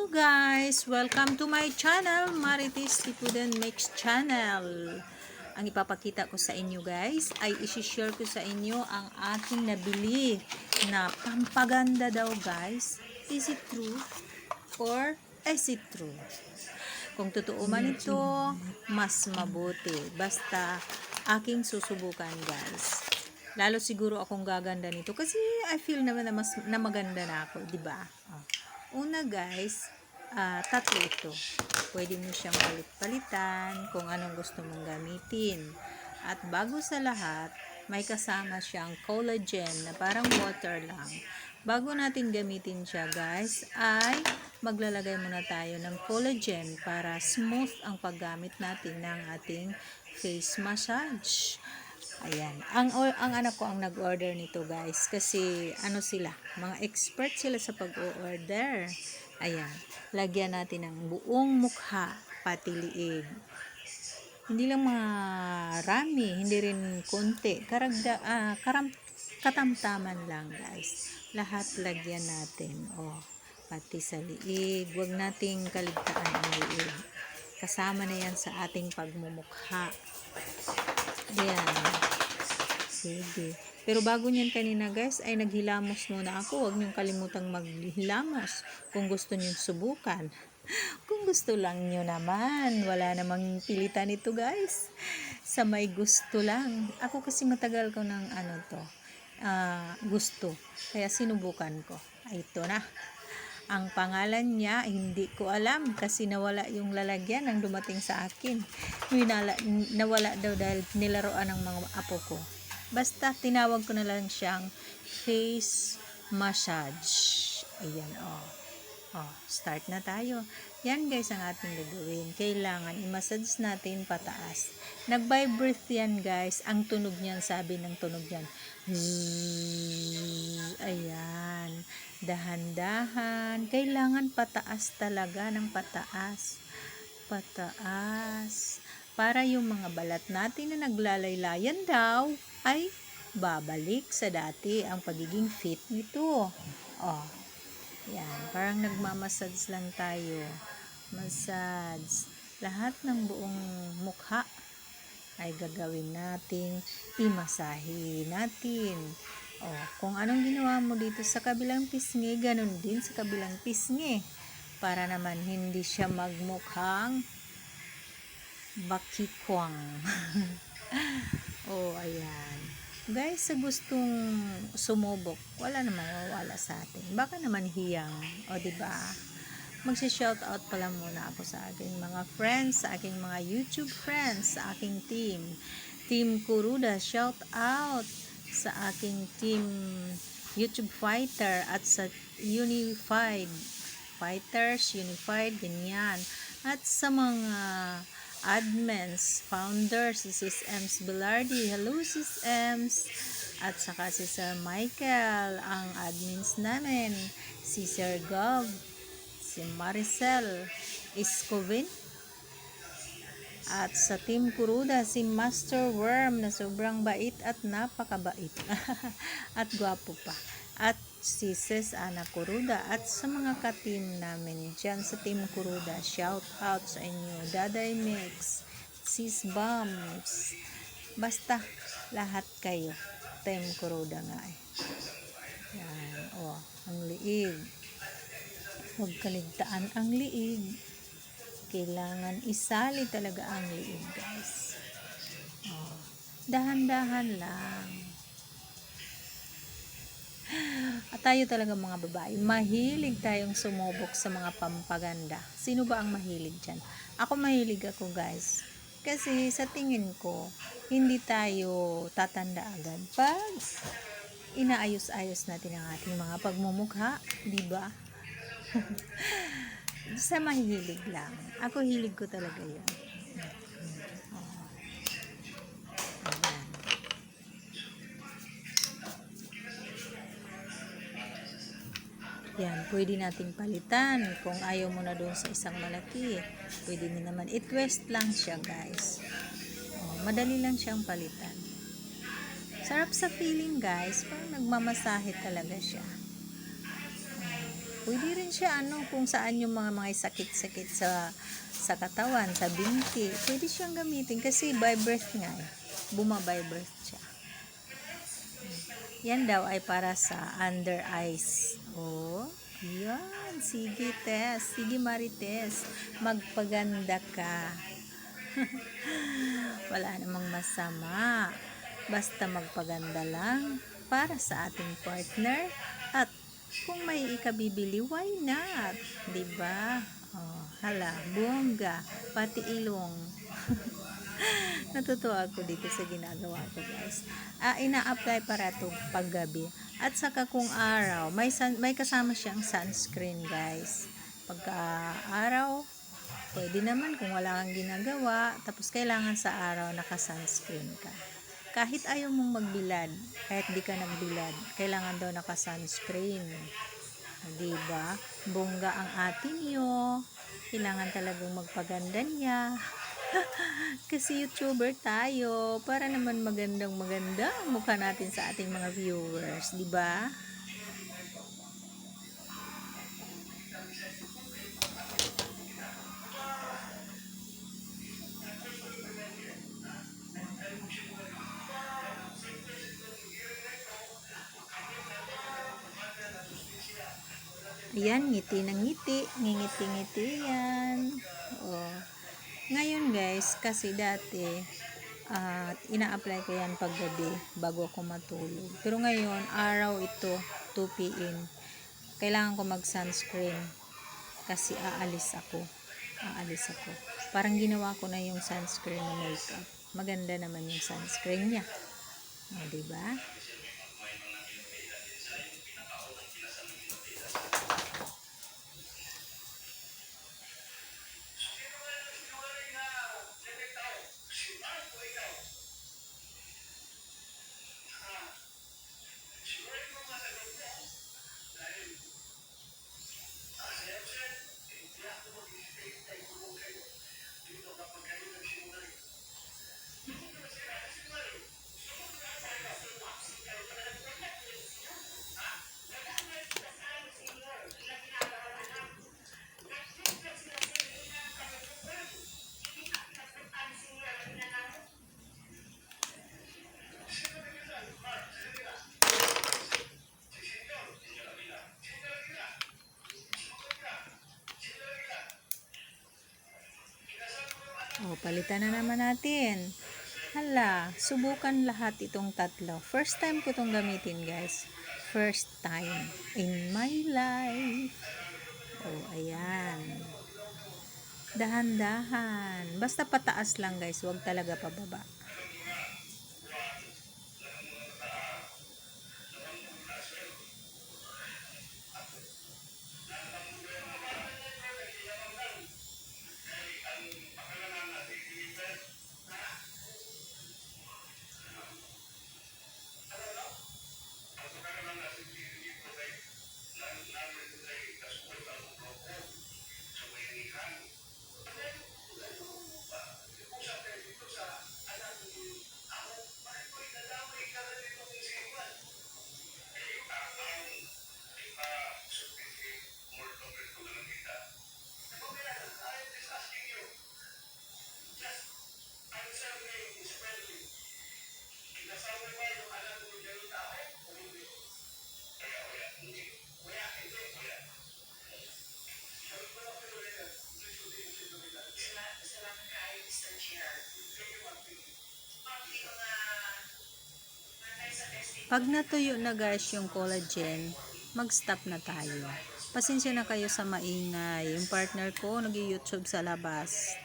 Hello guys! Welcome to my channel, Marites Tipuden Mix Channel. Ang ipapakita ko sa inyo guys ay isi-share ko sa inyo ang aking nabili na pampaganda daw guys. Is it true? Or is it true? Kung totoo man ito, mas mabuti. Basta aking susubukan guys. Lalo siguro akong gaganda nito kasi I feel naman na, mas, na maganda na ako, di ba? Oh. Una guys, ah, tatlo ito. Pwede mo siyang palit-palitan kung anong gusto mong gamitin. At bago sa lahat, may kasama siyang collagen na parang water lang. Bago natin gamitin siya guys, ay maglalagay muna tayo ng collagen para smooth ang paggamit natin ng ating face massage. Ayan. Ang, ang anak ko ang nag-order nito guys kasi ano sila, mga expert sila sa pag-order. Ayan. Lagyan natin ng buong mukha, pati liig. Hindi lang marami, hindi rin konti. Karagda, ah, karam, katamtaman lang guys. Lahat lagyan natin. Oh, pati sa liig. Huwag nating kaligtaan ang liig. Kasama na yan sa ating pagmumukha. Ayan. Sige. Pero bago niyan kanina guys, ay naghilamos muna ako. Huwag niyong kalimutang maghilamos kung gusto niyong subukan. Kung gusto lang niyo naman, wala namang pilitan ito guys. Sa may gusto lang. Ako kasi matagal ko ng ano to, ah, gusto. Kaya sinubukan ko. Ay, ito na. Ang pangalan niya, hindi ko alam kasi nawala yung lalagyan nang dumating sa akin. Winala, nawala daw dahil nilaroan ng mga apo ko. Basta tinawag ko na lang siyang face massage. Ayan, oh. Oh, start na tayo. Yan guys ang ating gagawin. Kailangan i-massage natin pataas. Nag-vibrate yan guys. Ang tunog niyan, sabi ng tunog niyan. Zzz, ayan. Dahan-dahan. Kailangan pataas talaga ng pataas. Pataas. Para yung mga balat natin na naglalaylayan daw ay babalik sa dati ang pagiging fit nito. Oh, yan. Parang nagmamassage lang tayo. Massage. Lahat ng buong mukha ay gagawin nating imasahe natin. Oh, kung anong ginawa mo dito sa kabilang pisngi, ganun din sa kabilang pisngi. Para naman hindi siya magmukhang bakikwang. oh, ayan. Guys, sa gustong sumubok, wala namang mawala sa atin. Baka naman hiyang, o di ba? Magsi-shout out pala muna ako sa aking mga friends, sa aking mga YouTube friends, sa aking team. Team Kuruda, shout out sa aking team YouTube Fighter at sa Unified Fighters, Unified, ganyan. At sa mga admins, founders, si Sis Ems Belardi. Hello Sis Ems. At saka si Sir Michael, ang admins namin. Si Sir Gov, si Maricel Escovin. At sa Team Kuruda, si Master Worm na sobrang bait at napakabait. at gwapo pa. At si Sis Ana Kuruda at sa mga ka-team namin dyan sa Team Kuruda, shout out sa inyo. Daday Mix, Sis Bums, basta lahat kayo. Team Kuruda nga eh. Yan, oh, ang liig. Huwag kaligtaan ang liig. Kailangan isali talaga ang liig, guys. Oh, dahan-dahan lang. At tayo talaga mga babae, mahilig tayong sumubok sa mga pampaganda. Sino ba ang mahilig dyan? Ako mahilig ako guys. Kasi sa tingin ko, hindi tayo tatanda agad pag inaayos-ayos natin ang ating mga pagmumukha, di ba? sa mahilig lang. Ako hilig ko talaga yun. Yan, pwede nating palitan. Kung ayaw mo na doon sa isang malaki, pwede mo naman. I-twist lang siya, guys. Oh, madali lang siyang palitan. Sarap sa feeling, guys. Parang nagmamasahe talaga siya. Pwede rin siya ano kung saan yung mga mga sakit-sakit sa sa katawan, sa binti. Pwede siyang gamitin kasi by birth nga eh. Buma birth siya. Yan daw ay para sa under eyes. Oh, yan. Sige, Tess. Sige, Marites. Magpaganda ka. Wala namang masama. Basta magpaganda lang para sa ating partner at kung may ikabibili, why not? ba? Oh, hala, bongga, pati ilong. Natutuwa ako dito sa ginagawa ko, guys. Ah, ina-apply para to paggabi. At saka kung araw, may sun, may kasama siyang sunscreen, guys. Pagka araw, pwede naman kung wala kang ginagawa, tapos kailangan sa araw naka-sunscreen ka. Kahit ayaw mong magbilad, kahit di ka nagbilad, kailangan daw naka-sunscreen. Di ba? Bongga ang atin nyo. Kailangan talagang magpaganda niya. Kasi YouTuber tayo, para naman magandang maganda mukha natin sa ating mga viewers, di ba? Ayan, ngiti ng ngiti, ngingiti-ngiti yan. Oh. Ngayon guys, kasi dati, at ina-apply ko yan paggabi bago ako matulog. Pero ngayon, araw ito, 2 p.m. Kailangan ko mag-sunscreen kasi aalis ako. Aalis ako. Parang ginawa ko na yung sunscreen na makeup. Maganda naman yung sunscreen niya. O, diba? Palitan na naman natin. Hala, subukan lahat itong tatlo. First time ko itong gamitin, guys. First time in my life. Oh, ayan. Dahan-dahan. Basta pataas lang, guys. Huwag talaga pababa. Pag natuyo na guys yung collagen, mag-stop na tayo. Pasensya na kayo sa maingay. Yung partner ko nag-YouTube sa labas.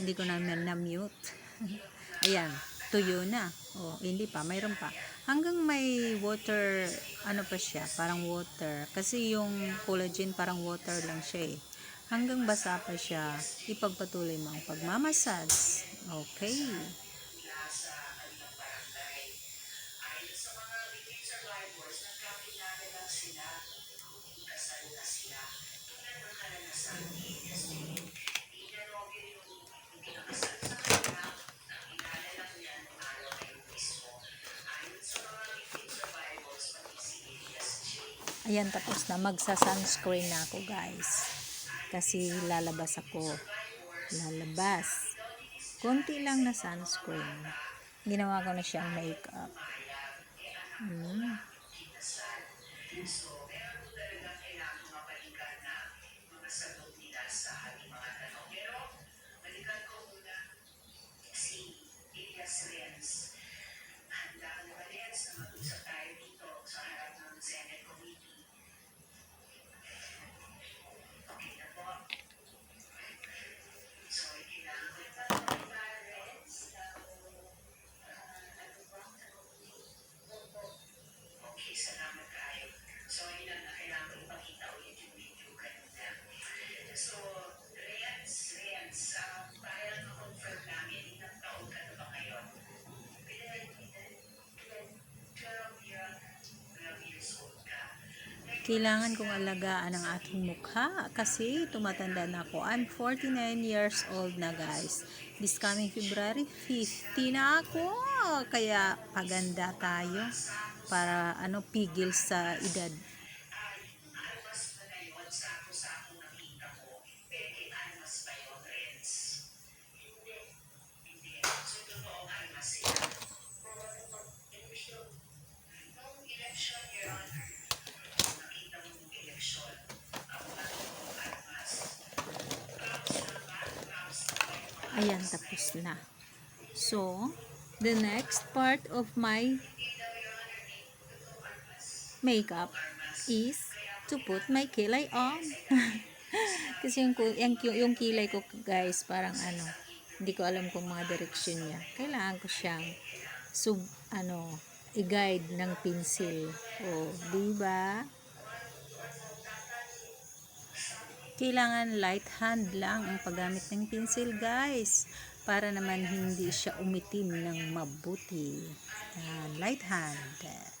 Hindi ko naman na-mute. Ayan, tuyo na. O, hindi pa, mayroon pa. Hanggang may water, ano pa siya, parang water. Kasi yung collagen parang water lang siya eh. Hanggang basa pa siya, ipagpatuloy mo ang pagmamasage. Okay. Ayan, tapos na. Magsa-sunscreen na ako, guys. Kasi lalabas ako. Lalabas. Konti lang na sunscreen. Ginawa ko na siyang makeup. Hmm. Kailangan kong alagaan ang aking mukha kasi tumatanda na ako. I'm 49 years old na guys. This coming February 50 na ako. Kaya paganda tayo para ano pigil sa edad. Tapos na. So, the next part of my makeup is to put my kilay on. Kasi yung, yung, yung kilay ko, guys, parang ano, hindi ko alam kung mga direksyon niya. Kailangan ko siyang sub, ano, i-guide ng pencil. O, di ba? Kailangan light hand lang ang paggamit ng pencil, guys. Para naman hindi siya umitim ng mabuti. Yan, light hand.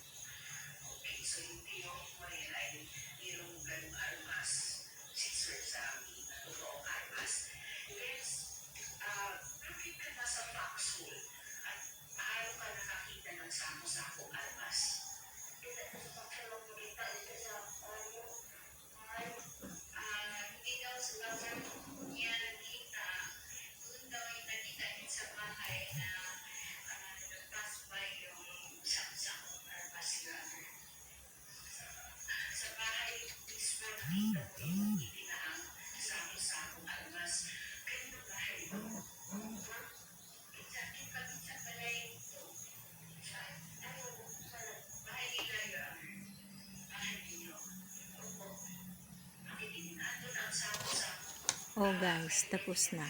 Oh guys, tapos na.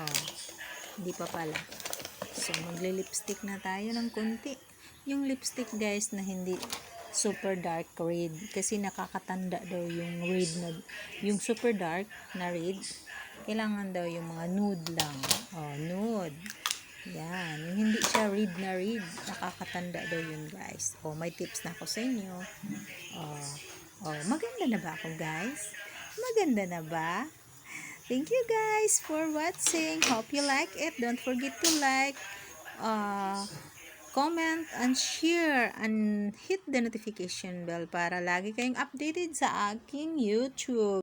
Oh, hindi pa pala. So, magle-lipstick na tayo ng konti. Yung lipstick guys na hindi super dark red kasi nakakatanda daw yung red na yung super dark na red kailangan daw yung mga nude lang oh nude yan yung hindi siya red na red nakakatanda daw yun guys oh may tips na ako sa inyo oh oh maganda na ba ako guys maganda na ba Thank you guys for watching. Hope you like it. Don't forget to like, uh, comment, and share, and hit the notification bell para lagi kayong updated sa aking YouTube.